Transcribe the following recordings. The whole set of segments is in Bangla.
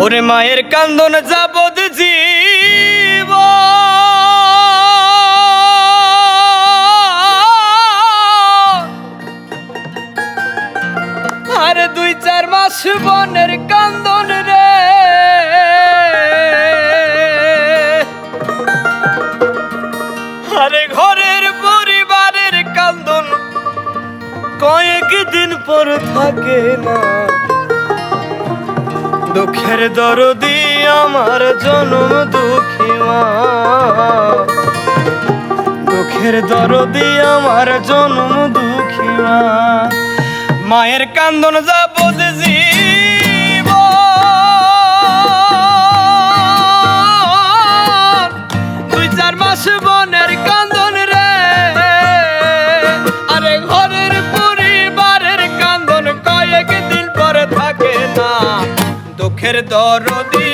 ওরে মায়ের কান্দন যাবদ জীব আরে দুই চার মাস বনের কান্দন রে। আরে ঘরের পরিবারের কান্দন কয়েক দিন পর থাকে না। দুঃখের দরদি আমার জনম দুঃখী মা। দুঃখের দরদি আমার জনম দুঃখী মা। মায়ের কান্দন যা জীব দুঃখের দরদি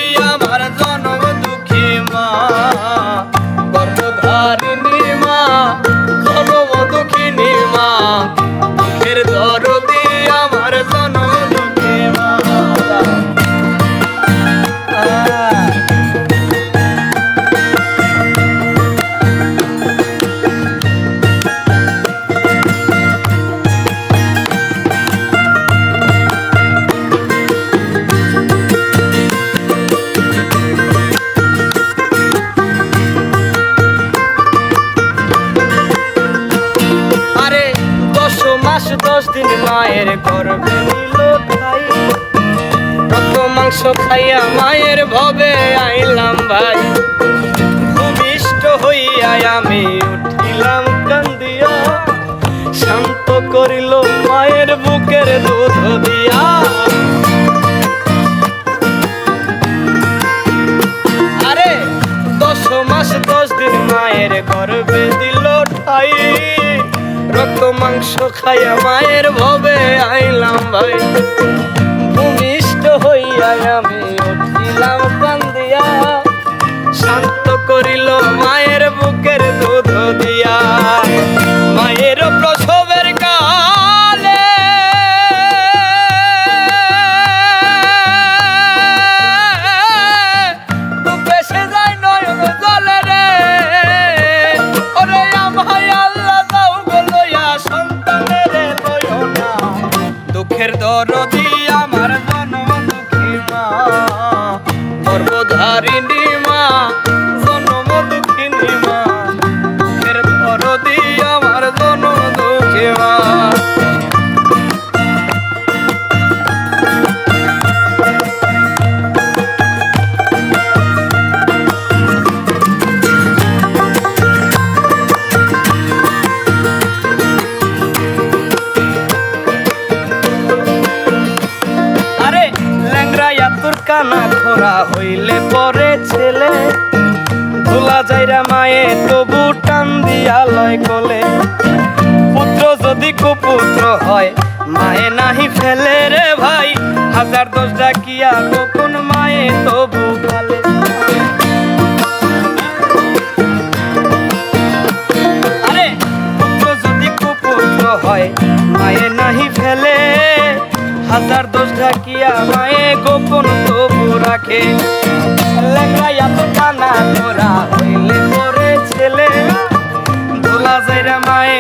দিন মায়ের গর্বে নিল ঠাই রক্ত মাংস খাইয়া মায়ের ভবে আইলাম ভাই। ভূমিষ্ঠ হইয়া আমি উঠিলাম কান্দিয়া। শান্ত করিল মায়ের বুকের দুধ রক্ত মাংস খাইয়া মায়ের ভবে আইলাম ভাই। ভূমিষ্ঠ হইয়া আমি উঠিলাম কান্দিয়া শান্ত করিল দুঃখের দরদি কানা খোরা হইলে পরে ছেলে। ধুলা যাইরা মায়ে তবু টান দিয়া লয় কলে। পুত্র যদি কুপুত্র হয়, মায়ে নাহি ফেলে রে ভাই। হাজার দশ ডাকিয়া কখন মায়ে তবু ঢাকিয়া মায়ে গোপন তবু রাখে। লেখাইয়া তো টানা তোরা হইলে পরে ছেলে। দোলা যাইরা মায়ে